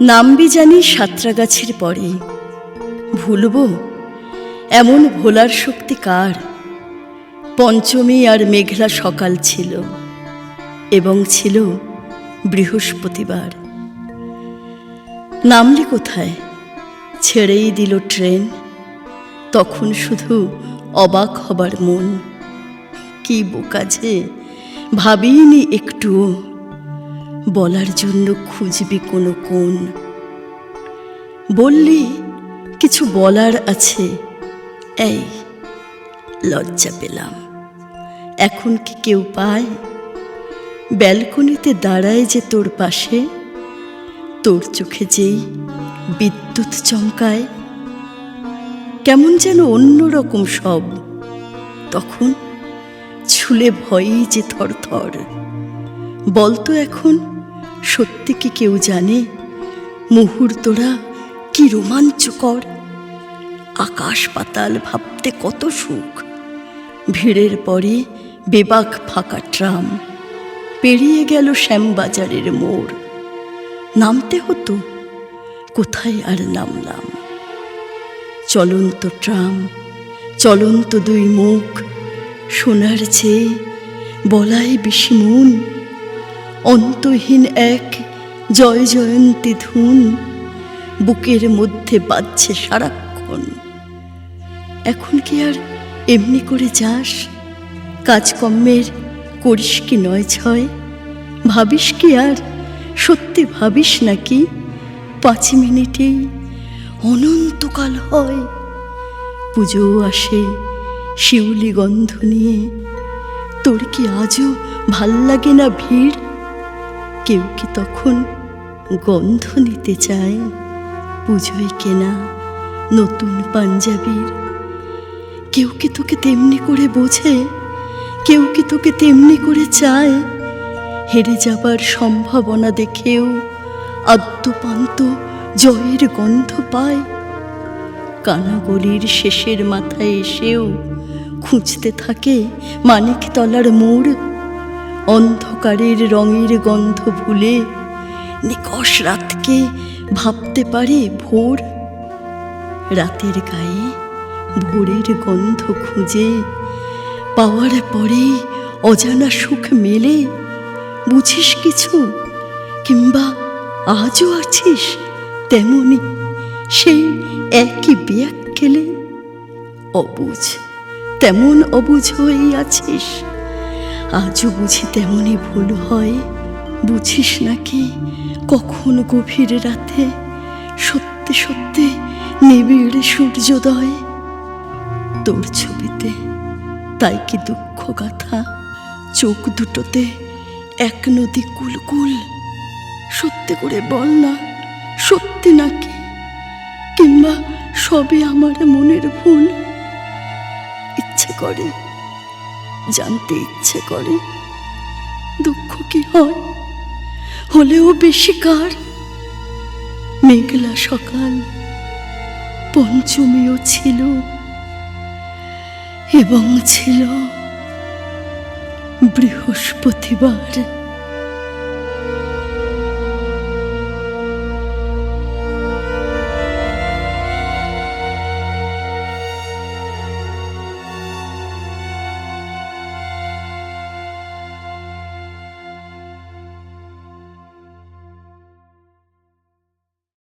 নামবি জানি সাঁতরাগাছির পরে। ভুলব, এমন ভোলার শক্তি কার? পঞ্চমী আর মেঘলা সকাল ছিল, এবং ছিল বৃহস্পতিবার। নামলি কোথায়? ছেড়েই দিল ট্রেন, তখন শুধু অবাক হবার মন। কি বোকা যে ভাবিনি একটুও। বলার জন্য খুঁজবি কোনো কোন বললি, কিছু বলার আছে। এই, লজ্জা পেলাম। এখন কি কেউ পায়? ব্যালকনিতে দাঁড়ায় যে তোর পাশে, তোর চোখে যেই বিদ্যুৎ চমকায়, কেমন যেন অন্যরকম সব। তখন ছুলে ভয়েই যে থর থরথর বলতো এখন সত্যি কি কেউ জানে মুহূর্তরা কি রোমাঞ্চকর? আকাশ পাতাল ভাবতে কত সুখ। ভিড়ের পরে বেবাক ফাঁকা ট্রাম। পেরিয়ে গেল শ্যামবাজারের মোড়। নামতে হতো, কোথায় আর নামলাম? চলন্ত ট্রাম, চলন্ত দুই মুখ, সোনার চেয়ে বলায় বেশি মন। অন্তহীন এক জয় জয়ন্তী ধুন বুকের মধ্যে বাজছে সারাক্ষণ। এখন কি আর এমনি করে যাস? কাজকর্মের করিস কি নয় ছয়? ভাবিস কি আর? সত্যি ভাবিস নাকি? পাঁচ মিনিটেই অনন্তকাল হয়। পুজো আসে শিউলি গন্ধ নিয়ে। তোর কি আজও ভালো লাগে না ভিড়? কেউ কি তখন গন্ধ নিতে চায়? পুজোয় কেনা নতুন পাঞ্জাবির। কেউ কি তোকে তেমনি করে বোঝে? কেউ কি তোকে তেমনি করে চায়? হেরে যাবার সম্ভাবনা দেখেও আদ্যপান্ত জয়ের গন্ধ পায়। কানাগলির শেষের মাথায় এসেও খুঁজতে থাকে মানিকতলার মোড় অন্ধকারের রঙের গন্ধ ভুলে নিকষ রাতকে ভাবতে পারে ভোর। রাতের গায়ে ভোরের গন্ধ খুঁজে পাওয়ার পরে অজানা সুখ মেলে। বুঝিস কিছু? কিংবা আজও আছিস? তেমনি সেই একই বিয়াক খেলে অবুঝ, তেমন অবুঝ হয়েই আছিস। আজও বুঝি তেমনই ভুল হয়। বুঝিস নাকি কখন গভীর রাতে সত্যি সত্যি নিবিড় সূর্যোদয়? তোর ছবিতে তাই কি দুঃখ গাথা? চোখ দুটোতে এক নদী কুলকুল। সত্যি করে বল না, সত্যি নাকি? কিংবা সবে আমার মনের ভুল? ইচ্ছে করে জানতে ইচ্ছে করে। দুঃখ কি হয়? হলেও বেশি কার? মেঘলা সকাল, পঞ্চমীও ছিল, এবং ছিল বৃহস্পতিবার।